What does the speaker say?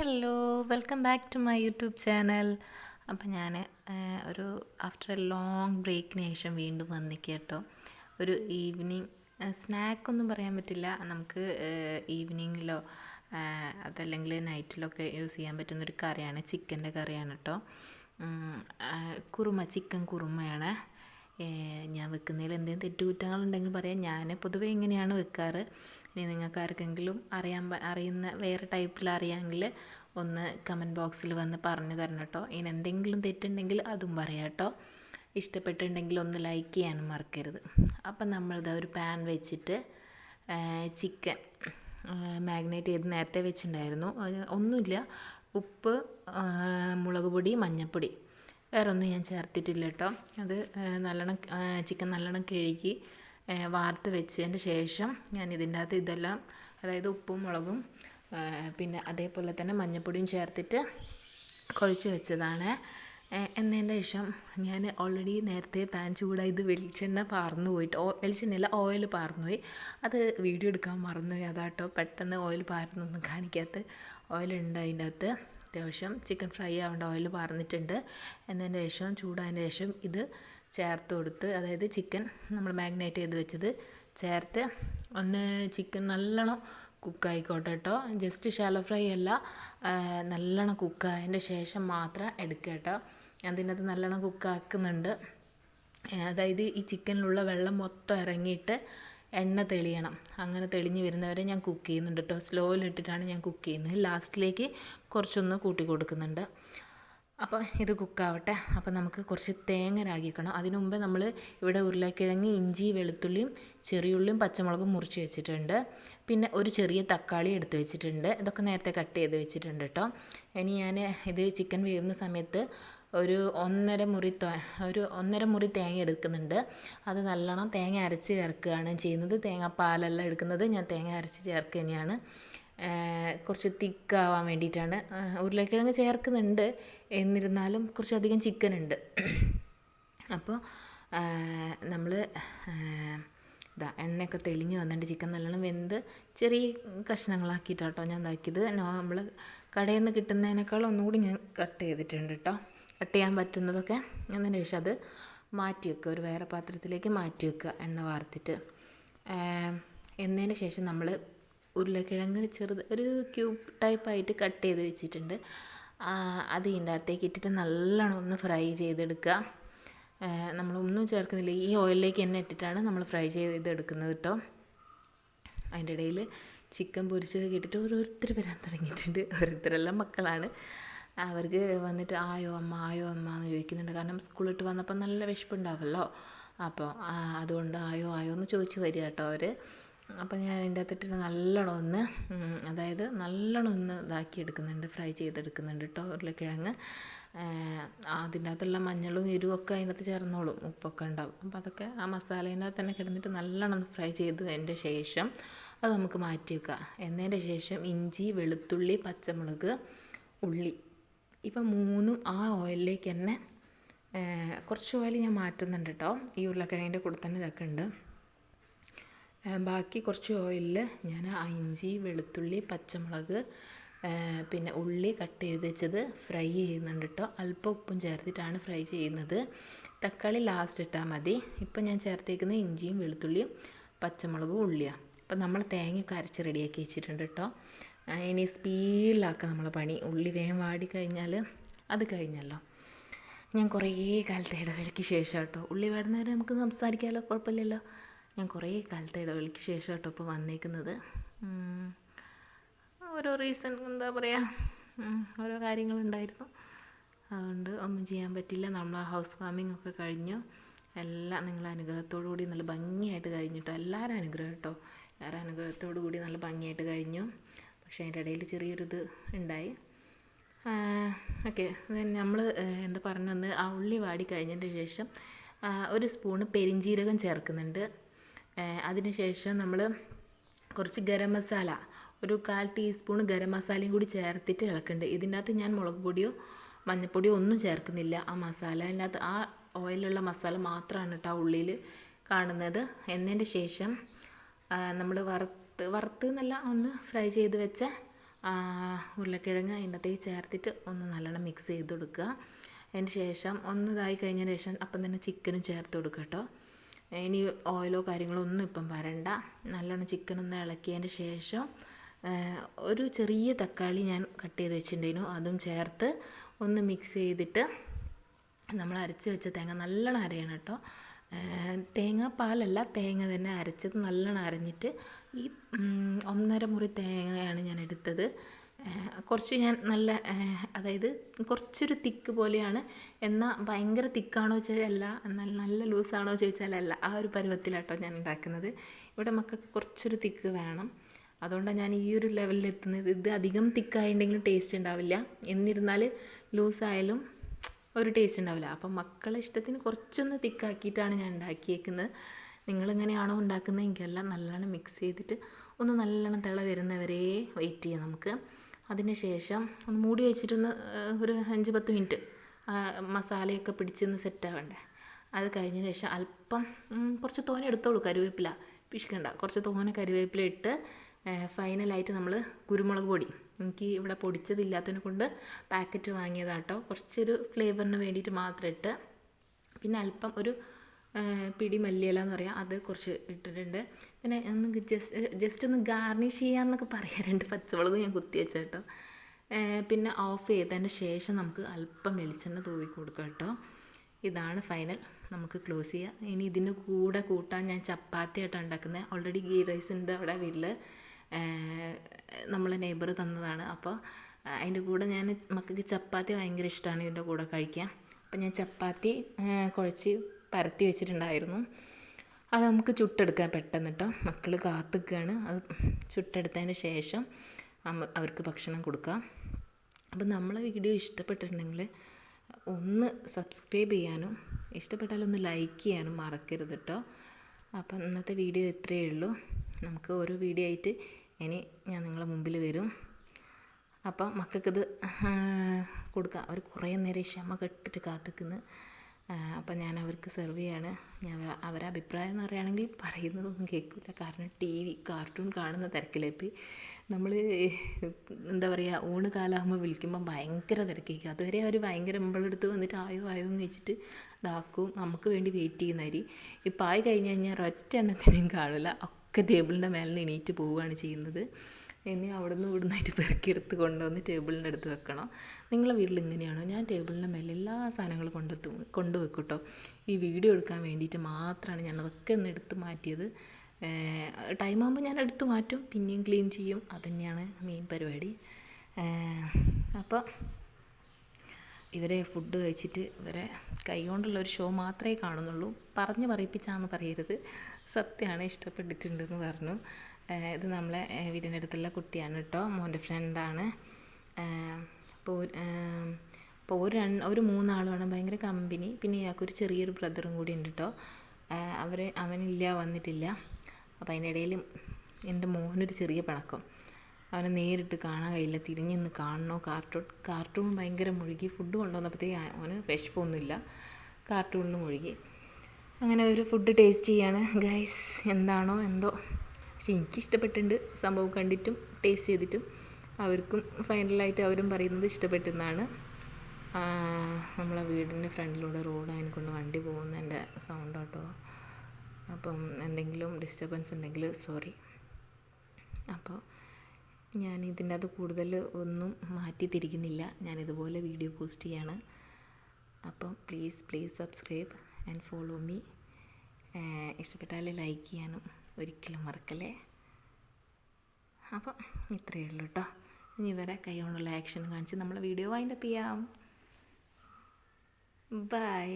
Hello welcome back to my YouTube channel അപ്പം ഞാൻ ഒരു ആഫ്റ്റർ എ ലോങ് ബ്രേക്കിന് ശേഷം വീണ്ടും വന്നിക്ക് കേട്ടോ ഒരു ഈവനിങ് സ്നാക്കൊന്നും പറയാൻ പറ്റില്ല. നമുക്ക് ഈവനിങ്ങിലോ അതല്ലെങ്കിൽ നൈറ്റിലൊക്കെ യൂസ് ചെയ്യാൻ പറ്റുന്നൊരു കറിയാണ് ചിക്കന്റെ കറിയാണ് കേട്ടോ കുറുമ ചിക്കൻ കുറുമയാണ്. ഞാൻ വെക്കുന്നതിൽ എന്തെങ്കിലും തെറ്റുകുറ്റങ്ങളുണ്ടെങ്കിൽ പറയാം. ഞാൻ പൊതുവേ ഇങ്ങനെയാണ് വെക്കാറ്. ഇനി നിങ്ങൾക്ക് ആർക്കെങ്കിലും അറിയാൻ അറിയുന്ന വേറെ ടൈപ്പിൽ അറിയാമെങ്കിൽ ഒന്ന് കമന്റ് ബോക്സിൽ വന്ന് പറഞ്ഞു തരണം കേട്ടോ. ഇനി എന്തെങ്കിലും തെറ്റുണ്ടെങ്കിൽ അതും പറയാം കേട്ടോ. ഇഷ്ടപ്പെട്ടിട്ടുണ്ടെങ്കിൽ ഒന്ന് ലൈക്ക് ചെയ്യാനും മറക്കരുത്. അപ്പം നമ്മളിത് ഒരു പാൻ വെച്ചിട്ട് ചിക്കൻ മാഗ്നേറ്റ് ചെയ്ത് നേരത്തെ വെച്ചിട്ടുണ്ടായിരുന്നു. ഒന്നുമില്ല. ഉപ്പ് മുളക് പൊടി മഞ്ഞൾപ്പൊടി വേറെ ഒന്നും ഞാൻ ചേർത്തിട്ടില്ല കേട്ടോ. അത് നല്ലോണം ചിക്കൻ നല്ലോണം കഴുകി വാർത്ത് വെച്ചതിന് ശേഷം ഞാൻ ഇതിന്റെ അകത്ത് ഇതെല്ലാം അതായത് ഉപ്പും മുളകും പിന്നെ അതേപോലെ തന്നെ മഞ്ഞൾപ്പൊടിയും ചേർത്തിട്ട് കുഴച്ച് വെച്ചതാണ്. എന്നതിന്റെ ശേഷം ഞാൻ ഓൾറെഡി നേരത്തെ പാൻ ചൂടായത് വെളിച്ചെണ്ണ പാർന്നു പോയിട്ട് ഓ വെളിച്ചെണ്ണയല്ല ഓയിൽ പാർന്നു പോയി അത് വീഡിയോ എടുക്കാൻ മറന്നുപോയി അതാട്ടോ പെട്ടെന്ന് ഓയിൽ പാർന്നൊന്നും കാണിക്കാത്ത ഓയിലുണ്ട് അതിന്റെ അകത്ത്. അത്യാവശ്യം ചിക്കൻ ഫ്രൈ ആവേണ്ട ഓയിൽ പാർന്നിട്ടുണ്ട്. എന്നതിന്റെ ശേഷം ചൂടായതിന്റെ ശേഷം ഇത് ചേർത്ത് കൊടുത്ത് അതായത് ചിക്കൻ നമ്മൾ മാഗ്നേറ്റ് ചെയ്ത് വെച്ചത് ചേർത്ത് ഒന്ന് ചിക്കൻ നല്ലോണം കുക്കായിക്കോട്ടെ കേട്ടോ ജസ്റ്റ് ഷാലോ ഫ്രൈ അല്ല നല്ലോണം കുക്കായതിന്റെ ശേഷം മാത്രം എടുക്കുക കേട്ടോ അതിനകത്ത് നല്ലോണം കുക്കാക്കുന്നുണ്ട് അതായത് ഈ ചിക്കനിലുള്ള വെള്ളം മൊത്തം ഇറങ്ങിയിട്ട് എണ്ണ തെളിയണം. അങ്ങനെ തെളിഞ്ഞ് വരുന്നവരെ ഞാൻ കുക്ക് ചെയ്യുന്നുണ്ട് കേട്ടോ സ്ലോയിലിട്ടിട്ടാണ് ഞാൻ കുക്ക് ചെയ്യുന്നത്. ലാസ്റ്റിലേക്ക് കുറച്ചൊന്ന് കൂട്ടി കൊടുക്കുന്നുണ്ട്. അപ്പോൾ ഇത് കുക്കാവട്ടെ. അപ്പോൾ നമുക്ക് കുറച്ച് തേങ്ങ രാഗിക്കണം. അതിനു മുമ്പ് നമ്മൾ ഇവിടെ ഉരുളക്കിഴങ്ങ് ഇഞ്ചി വെളുത്തുള്ളിയും ചെറിയുള്ളിയും പച്ചമുളകും മുറിച്ച് വെച്ചിട്ടുണ്ട്. പിന്നെ ഒരു ചെറിയ തക്കാളി എടുത്ത് വെച്ചിട്ടുണ്ട്. ഇതൊക്കെ നേരത്തെ കട്ട് ചെയ്ത് വെച്ചിട്ടുണ്ട് കേട്ടോ ഇനി ഞാൻ ഇത് ചിക്കൻ വേവുന്ന സമയത്ത് ഒരു ഒന്നര മുറി ഒരു ഒന്നര മുറി തേങ്ങ എടുക്കുന്നുണ്ട്. അത് നല്ലോണം തേങ്ങ അരച്ച് ചേർക്കുകയാണ് ചെയ്യുന്നത്. തേങ്ങാപ്പാലെല്ലാം എടുക്കുന്നത് ഞാൻ തേങ്ങ അരച്ച് ചേർക്കുക തന്നെയാണ് കുറച്ച് തിക്കാവാൻ വേണ്ടിയിട്ടാണ്. ഉരുളക്കിഴങ്ങ് ചേർക്കുന്നുണ്ട്. എന്നിരുന്നാലും കുറച്ചധികം ചിക്കൻ ഉണ്ട്. അപ്പോൾ നമ്മൾ ഇതാ എണ്ണയൊക്കെ തെളിഞ്ഞ് വന്നിട്ട് ചിക്കൻ നല്ലോണം വെന്ത് ചെറിയ കഷ്ണങ്ങളാക്കിയിട്ടാട്ടോ ഞാൻ ഇതാക്കിയത്. നമ്മൾ കടയിൽ നിന്ന് കിട്ടുന്നതിനേക്കാൾ ഒന്നുകൂടി ഞാൻ കട്ട് ചെയ്തിട്ടുണ്ട് കേട്ടോ കട്ട് ചെയ്യാൻ പറ്റുന്നതൊക്കെ. അതിന് ശേഷം അത് മാറ്റി വെക്കുക. ഒരു വേറെ പാത്രത്തിലേക്ക് മാറ്റി വെക്കുക. എണ്ണ വാർത്തിട്ട്. എന്നതിന് ശേഷം നമ്മൾ ഉരുളക്കിഴങ്ങ് ചെറുത് ഒരു ക്യൂബ് ടൈപ്പായിട്ട് കട്ട് ചെയ്ത് വെച്ചിട്ടുണ്ട്. അത് ഇതിന്റെ അകത്തേക്ക് ഇട്ടിട്ട് നല്ലോണം ഒന്ന് ഫ്രൈ ചെയ്തെടുക്കുക. നമ്മളൊന്നും ചേർക്കുന്നില്ല. ഈ ഓയിലിലേക്ക് തന്നെ ഇട്ടിട്ടാണ് നമ്മൾ ഫ്രൈ ചെയ്തെടുക്കുന്നത് കേട്ടോ അതിന്റെ ഇടയിൽ ചിക്കൻ പൊരിച്ചത് കേട്ടിട്ട് ഓരോരുത്തർ വരാൻ തുടങ്ങിയിട്ടുണ്ട്. ഓരോരുത്തരെല്ലാം മക്കളാണ്. അവർക്ക് വന്നിട്ട് ആയോ അമ്മ ആയോ അമ്മ എന്ന് ചോദിക്കുന്നുണ്ട്. കാരണം സ്കൂളിട്ട് വന്നപ്പോൾ നല്ല വിശപ്പുണ്ടാവുമല്ലോ അപ്പോൾ അതുകൊണ്ട് ആയോ ആയോ എന്ന് ചോദിച്ച് വരിക കേട്ടോ അവർ അപ്പോൾ ഞാൻ അതിന്റെ അകത്തിട്ട് നല്ലോണം ഒന്ന് അതായത് നല്ലോണം ഒന്ന് ഇതാക്കി എടുക്കുന്നുണ്ട് ഫ്രൈ ചെയ്തെടുക്കുന്നുണ്ട് കേട്ടോ ഉരുളക്കിഴങ്ങ്. അതിന്റെ അകത്തുള്ള മഞ്ഞളും എരിവും ഒക്കെ അതിനകത്ത് ചേർന്നോളും ഉപ്പൊക്കെ ഉണ്ടാവും. അപ്പോൾ അതൊക്കെ ആ മസാലേന്റെ അകത്ത് തന്നെ കിടന്നിട്ട് നല്ലോണം ഒന്ന് ഫ്രൈ ചെയ്തതിന്റെ ശേഷം അത് നമുക്ക് മാറ്റി വെക്കുക എന്നതിന്റെ ശേഷം ഇഞ്ചി വെളുത്തുള്ളി പച്ചമുളക് ഉള്ളി. ഇപ്പം മൂന്നും ആ ഓയിലിലേക്ക് തന്നെ കുറച്ച് ഓയിൽ ഞാൻ മാറ്റുന്നുണ്ട് കേട്ടോ ഈ ഉരുളക്കിഴങ്ങിന്റെ കൂടെ തന്നെ ഇതൊക്കെ ഉണ്ട്. ബാക്കി കുറച്ച് ഓയിലിൽ ഞാൻ ആ ഇഞ്ചി വെളുത്തുള്ളി പച്ചമുളക് പിന്നെ ഉള്ളി കട്ട് ചെയ്ത് വെച്ചത് ഫ്രൈ ചെയ്യുന്നുണ്ട് കേട്ടോ. അല്പം ഉപ്പും ചേർത്തിട്ടാണ് ഫ്രൈ ചെയ്യുന്നത്. തക്കാളി ലാസ്റ്റ് ഇട്ടാൽ മതി. ഇപ്പം ഞാൻ ചേർത്തേക്കുന്നത് ഇഞ്ചിയും വെളുത്തുള്ളിയും പച്ചമുളകും ഉള്ളിയാണ് അപ്പം നമ്മൾ തേങ്ങയൊക്കെ അരച്ച് റെഡിയാക്കി വെച്ചിട്ടുണ്ട് കേട്ടോ. ഇനി സ്പീഡിലാക്കുക നമ്മളെ പണി. ഉള്ളി വേഗം വാടി കഴിഞ്ഞാൽ അത് കഴിഞ്ഞല്ലോ. ഞാൻ കുറേ കാലത്തെ ഇടവേളയ്ക്ക് ശേഷം കേട്ടോ. ഉള്ളി വാടുന്നവരെ നമുക്ക് സംസാരിക്കാമല്ലോ കുഴപ്പമില്ലല്ലോ. ഞാൻ കുറേ കാലത്തെ ഇടവേളയ്ക്ക് ശേഷം കേട്ടോ ഇപ്പോൾ വന്നേക്കുന്നത് ഓരോ റീസൺ എന്താ പറയുക ഓരോ കാര്യങ്ങളുണ്ടായിരുന്നു. അതുകൊണ്ട് ഒന്നും ചെയ്യാൻ പറ്റില്ല. നമ്മൾ ഹൗസ് വാമിംഗ് ഒക്കെ കഴിഞ്ഞു. എല്ലാം നിങ്ങളുടെ അനുഗ്രഹത്തോടു കൂടി നല്ല ഭംഗിയായിട്ട് കഴിഞ്ഞിട്ടോ? എല്ലാവരും അനുഗ്രഹം കേട്ടോ? എല്ലാവരും അനുഗ്രഹത്തോടു കൂടി നല്ല ഭംഗിയായിട്ട് കഴിഞ്ഞു. പക്ഷേ അതിന്റെ ഇടയിൽ ചെറിയൊരു ഇത് ഉണ്ടായി ഓക്കെ. നമ്മൾ എന്താ പറഞ്ഞു വന്ന് ആ ഉള്ളി വാടി കഴിഞ്ഞതിന്റെ ശേഷം ഒരു സ്പൂണ് പെരിഞ്ജീരകം ചേർക്കുന്നുണ്ട്. അതിനുശേഷം നമ്മൾ കുറച്ച് ഗരം മസാല ഒരു കാൽ ടീസ്പൂൺ ഗരം മസാലയും കൂടി ചേർത്തിട്ട് ഇളക്കുന്നുണ്ട് ഇതിനകത്ത് ഞാൻ മുളക് പൊടിയോ മഞ്ഞൾപ്പൊടിയോ ഒന്നും ചേർക്കുന്നില്ല. ആ മസാല അതിനകത്ത് ആ ഓയിലുള്ള മസാല മാത്രമാണ് കേട്ടോ ഉള്ളിയിൽ കാണുന്നത്. എന്നതിന്റെ ശേഷം നമ്മൾ വറുത്ത് വറുത്ത് എന്നല്ല ഒന്ന് ഫ്രൈ ചെയ്ത് വെച്ച ഉരുളക്കിഴങ്ങ് അതിനകത്തേക്ക് ചേർത്തിട്ട് ഒന്ന് നല്ലോണം മിക്സ് ചെയ്ത് കൊടുക്കുക. അതിന് ശേഷം ഒന്ന് ഇതായി കഴിഞ്ഞതിന് ശേഷം അപ്പം തന്നെ ചിക്കനും ചേർത്ത് കൊടുക്കുക കേട്ടോ ഇനി ഓയിലോ കാര്യങ്ങളോ ഒന്നും ഇപ്പം വരണ്ട. നല്ലോണം ചിക്കൻ ഒന്ന് ഇളക്കിയതിന് ശേഷം ഒരു ചെറിയ തക്കാളി ഞാൻ കട്ട് ചെയ്ത് വെച്ചിട്ടുണ്ടായിരുന്നു. അതും ചേർത്ത് ഒന്ന് മിക്സ് ചെയ്തിട്ട് നമ്മൾ അരച്ച് വെച്ച തേങ്ങ നല്ലോണം അരയണം കേട്ടോ. തേങ്ങ പാലല്ല തേങ്ങ തന്നെ അരച്ചത് നല്ലോണം അരഞ്ഞിട്ട് ഈ ഒന്നര മുറി തേങ്ങയാണ് ഞാൻ എടുത്തത്. കുറച്ച് ഞാൻ നല്ല അതായത് കുറച്ചൊരു തിക്ക് പോലെയാണ്. എന്നാൽ ഭയങ്കര തിക്കാണോ ചോദിച്ചാൽ അല്ല എന്നാൽ നല്ല ലൂസാണോ ചോദിച്ചാൽ അല്ല ആ ഒരു പരുവത്തിലാട്ടോ ഞാൻ ഉണ്ടാക്കുന്നത്. ഇവിടെ മക്കൾക്ക് കുറച്ചൊരു തിക്ക് വേണം. അതുകൊണ്ടാണ് ഞാൻ ഈ ഒരു ലെവലിൽ എത്തുന്നത്. ഇത് അധികം തിക്കായിട്ടുണ്ടെങ്കിലും ടേസ്റ്റ് ഉണ്ടാവില്ല. എന്നിരുന്നാൽ ലൂസായാലും ഒരു ടേസ്റ്റ് ഉണ്ടാവില്ല. അപ്പം മക്കളെ ഇഷ്ടത്തിന് കുറച്ചൊന്ന് തിക്കാക്കിയിട്ടാണ് ഞാൻ ഉണ്ടാക്കിയേക്കുന്നത്. നിങ്ങളിങ്ങനെയാണോ ഉണ്ടാക്കുന്നത് എനിക്കല്ല നല്ലോണം മിക്സ് ചെയ്തിട്ട് ഒന്ന് നല്ലോണം തിള വരുന്നവരെ വെയിറ്റ് ചെയ്യാം നമുക്ക്. അതിന് ശേഷം ഒന്ന് മൂടി വെച്ചിട്ടൊന്ന് ഒരു അഞ്ച് പത്ത് മിനിറ്റ് മസാലയൊക്കെ പിടിച്ചൊന്ന് സെറ്റ് ആവണ്ടേ അത് കഴിഞ്ഞതിന് ശേഷം അല്പം കുറച്ച് തോനെ എടുത്തോളൂ കരുവേപ്പില. പിശുക്കണ്ട കുറച്ച് തോനെ കരുവേപ്പില ഇട്ട് ഫൈനലായിട്ട് നമ്മൾ കുരുമുളക് പൊടി. എനിക്ക് ഇവിടെ പൊടിച്ചതില്ലാത്തതിനെ കൊണ്ട് പാക്കറ്റ് വാങ്ങിയതാട്ടോ. കുറച്ചൊരു ഫ്ലേവറിന് വേണ്ടിയിട്ട് മാത്രം ഇട്ട് പിന്നെ അല്പം ഒരു പിടി മല്ലിയില എന്ന് പറയാം. അത് കുറച്ച് ഇട്ടിട്ടുണ്ട്. പിന്നെ ഒന്ന് ജസ്റ്റ് ജസ്റ്റ് ഒന്ന് ഗാർണിഷ് ചെയ്യാമെന്നൊക്കെ പറയാറുണ്ട്. പച്ചമുളക് ഞാൻ കുത്തി വെച്ച കേട്ടോ പിന്നെ ഓഫ് ചെയ്തതിന് ശേഷം നമുക്ക് അല്പം വെളിച്ചെണ്ണ തൂവി കൊടുക്കാം കേട്ടോ. ഇതാണ് ഫൈനൽ. നമുക്ക് ക്ലോസ് ചെയ്യാം. ഇനി ഇതിന് കൂടെ കൂട്ടാൻ ഞാൻ ചപ്പാത്തി ആയിട്ടാണ് ഉണ്ടാക്കുന്നത്. ഓൾറെഡി ഗീ റൈസ് ഉണ്ട് അവിടെ വീട്ടിൽ നമ്മളെ നെയ്ബർ തന്നതാണ്. അപ്പോൾ അതിന്റെ കൂടെ ഞാൻ മക്കൾക്ക് ചപ്പാത്തി ഭയങ്കര ഇഷ്ടമാണ് ഇതിന്റെ കൂടെ കഴിക്കാൻ. അപ്പം ഞാൻ ചപ്പാത്തി കുഴച്ച് പരത്തി വെച്ചിട്ടുണ്ടായിരുന്നു. അത് നമുക്ക് ചുട്ടെടുക്കാൻ പെട്ടെന്ന് കേട്ടോ മക്കൾ കാത്തുക്കുകയാണ് അത് ചുട്ടെടുത്തതിന് ശേഷം അവർക്ക് ഭക്ഷണം കൊടുക്കാം. അപ്പം നമ്മളെ വീഡിയോ ഇഷ്ടപ്പെട്ടിട്ടുണ്ടെങ്കിൽ ഒന്ന് സബ്സ്ക്രൈബ് ചെയ്യാനും ഇഷ്ടപ്പെട്ടാൽ ഒന്ന് ലൈക്ക് ചെയ്യാനും മറക്കരുത് കേട്ടോ അപ്പം ഇന്നത്തെ വീഡിയോ ഇത്രയേ ഉള്ളൂ. നമുക്ക് ഓരോ വീഡിയോ ആയിട്ട് ഇനി ഞാൻ നിങ്ങളെ മുമ്പിൽ വരും. അപ്പം മക്കൾക്കിത് കൊടുക്കാം. അവർ കുറേ നേരം ക്ഷമ കെട്ടിട്ട് കാത്തിക്കുന്നു. അപ്പം ഞാൻ അവർക്ക് സെർവ് ചെയ്യാണ്. ഞാൻ അവ- അവരെ അഭിപ്രായം എന്ന് പറയുകയാണെങ്കിൽ പറയുന്നതൊന്നും കേൾക്കില്ല കാരണം ടി വി കാർട്ടൂൺ കാണുന്ന തിരക്കിലേപ്പി നമ്മൾ എന്താ പറയുക ഊണ് കാലാകുമ്പോൾ വിളിക്കുമ്പോൾ ഭയങ്കര തിരക്കേക്കും അതുവരെ അവർ ഭയങ്കര നമ്മളെടുത്ത് വന്നിട്ട് ആയോ ആയോ എന്ന് വെച്ചിട്ട് ഇതാക്കും. നമുക്ക് വേണ്ടി വെയിറ്റ് ചെയ്യുന്നവര് ഇപ്പം ആയി കഴിഞ്ഞ് കഴിഞ്ഞാൽ ഒറ്റ എണ്ണത്തിനെയും കാണില്ല ഒക്കെ ടേബിളിന്റെ മേലെ നിന്ന് എണീറ്റ് പോവുകയാണ് ചെയ്യുന്നത്. ഇനി അവിടെ നിന്ന് ഇവിടുന്നായിട്ട് പെറുക്കിയെടുത്ത് കൊണ്ടുവന്ന് ടേബിളിന്റെ അടുത്ത് വെക്കണം. നിങ്ങളെ വീട്ടിൽ ഇങ്ങനെയാണോ? ഞാൻ ടേബിളിന്റെ മേലെ എല്ലാ സാധനങ്ങളും കൊണ്ടെത്തും കൊണ്ടുവെക്കും കേട്ടോ ഈ വീഡിയോ എടുക്കാൻ വേണ്ടിയിട്ട് മാത്രമാണ് ഞാൻ അതൊക്കെ ഒന്ന് എടുത്ത് മാറ്റിയത്. ടൈം ആകുമ്പോൾ ഞാൻ എടുത്ത് മാറ്റും പിന്നെയും ക്ലീൻ ചെയ്യും. അതുതന്നെയാണ് മെയിൻ പരിപാടി. അപ്പോൾ ഇവരെ ഫുഡ് കഴിച്ചിട്ട് ഇവരെ കൈ കൊണ്ടുള്ള ഒരു ഷോ മാത്രമേ കാണുന്നുള്ളൂ. പറഞ്ഞ് പറയിപ്പിച്ചാന്ന് പറയരുത്. സത്യമാണ് ഇഷ്ടപ്പെട്ടിട്ടുണ്ടെന്ന് പറഞ്ഞു. ഇത് നമ്മളെ വീടിന്റെ അടുത്തുള്ള കുട്ടിയാണ് കേട്ടോ മോന്റെ ഫ്രണ്ടാണ്. അപ്പോൾ അപ്പോൾ ഒരു രണ്ട് ഒരു മൂന്നാളുമാണ് ഭയങ്കര കമ്പനി. പിന്നെ ഇയാൾക്കൊരു ചെറിയൊരു ബ്രദറും കൂടി ഉണ്ട് കേട്ടോ. അവർ അവനില്ല വന്നിട്ടില്ല. അപ്പോൾ അതിന്റെ ഇടയിൽ എന്റെ മോനൊരു ചെറിയ പിണക്കം അവനെ നേരിട്ട് കാണാൻ കഴിയില്ല തിരിഞ്ഞ് നിന്ന് കാണണോ? കാർട്ടൂൺ കാർട്ടൂൺ ഭയങ്കര മുഴുകി ഫുഡ് കൊണ്ടുവന്നപ്പോഴത്തേക്ക് അവന് വിശപ്പൊന്നുമില്ല. കാർട്ടൂണിന് മുഴുകി. അങ്ങനെ ഒരു ഫുഡ് ടേസ്റ്റ് ചെയ്യാണ്. ഗൈസ് എന്താണോ എന്തോ. പക്ഷെ എനിക്ക് ഇഷ്ടപ്പെട്ടിട്ടുണ്ട് സംഭവം കണ്ടിട്ടും ടേസ്റ്റ് ചെയ്തിട്ടും. അവർക്കും ഫൈനലായിട്ട് അവരും പറയുന്നത് ഇഷ്ടപ്പെട്ടെന്നാണ്. നമ്മളെ വീടിന്റെ ഫ്രണ്ടിലൂടെ റോഡ് കൊണ്ട് വണ്ടി പോകുന്നതിന്റെ സൗണ്ട് കേട്ടോ. അപ്പം എന്തെങ്കിലും ഡിസ്റ്റർബൻസ് ഉണ്ടെങ്കിൽ സോറി അപ്പോൾ ഞാൻ ഇതിന്റെ അത് കൂടുതൽ ഒന്നും മാറ്റി തിരിക്കുന്നില്ല ഞാൻ ഇതുപോലെ വീഡിയോ പോസ്റ്റ് ചെയ്യാണ്. അപ്പം please please subscribe and follow me ഇഷ്ടപ്പെട്ടാൽ ലൈക്ക് ചെയ്യാനും. ഒരിക്കലും മറക്കല്ലേ? അപ്പം ഇത്രയേ ഉള്ളൂ കേട്ടോ ഇനി ഇവരെ കൈ കൊണ്ടുള്ള ആക്ഷൻ കാണിച്ച് നമ്മൾ വീഡിയോ വൈൻഡപ്പ് ചെയ്യാം. ബൈ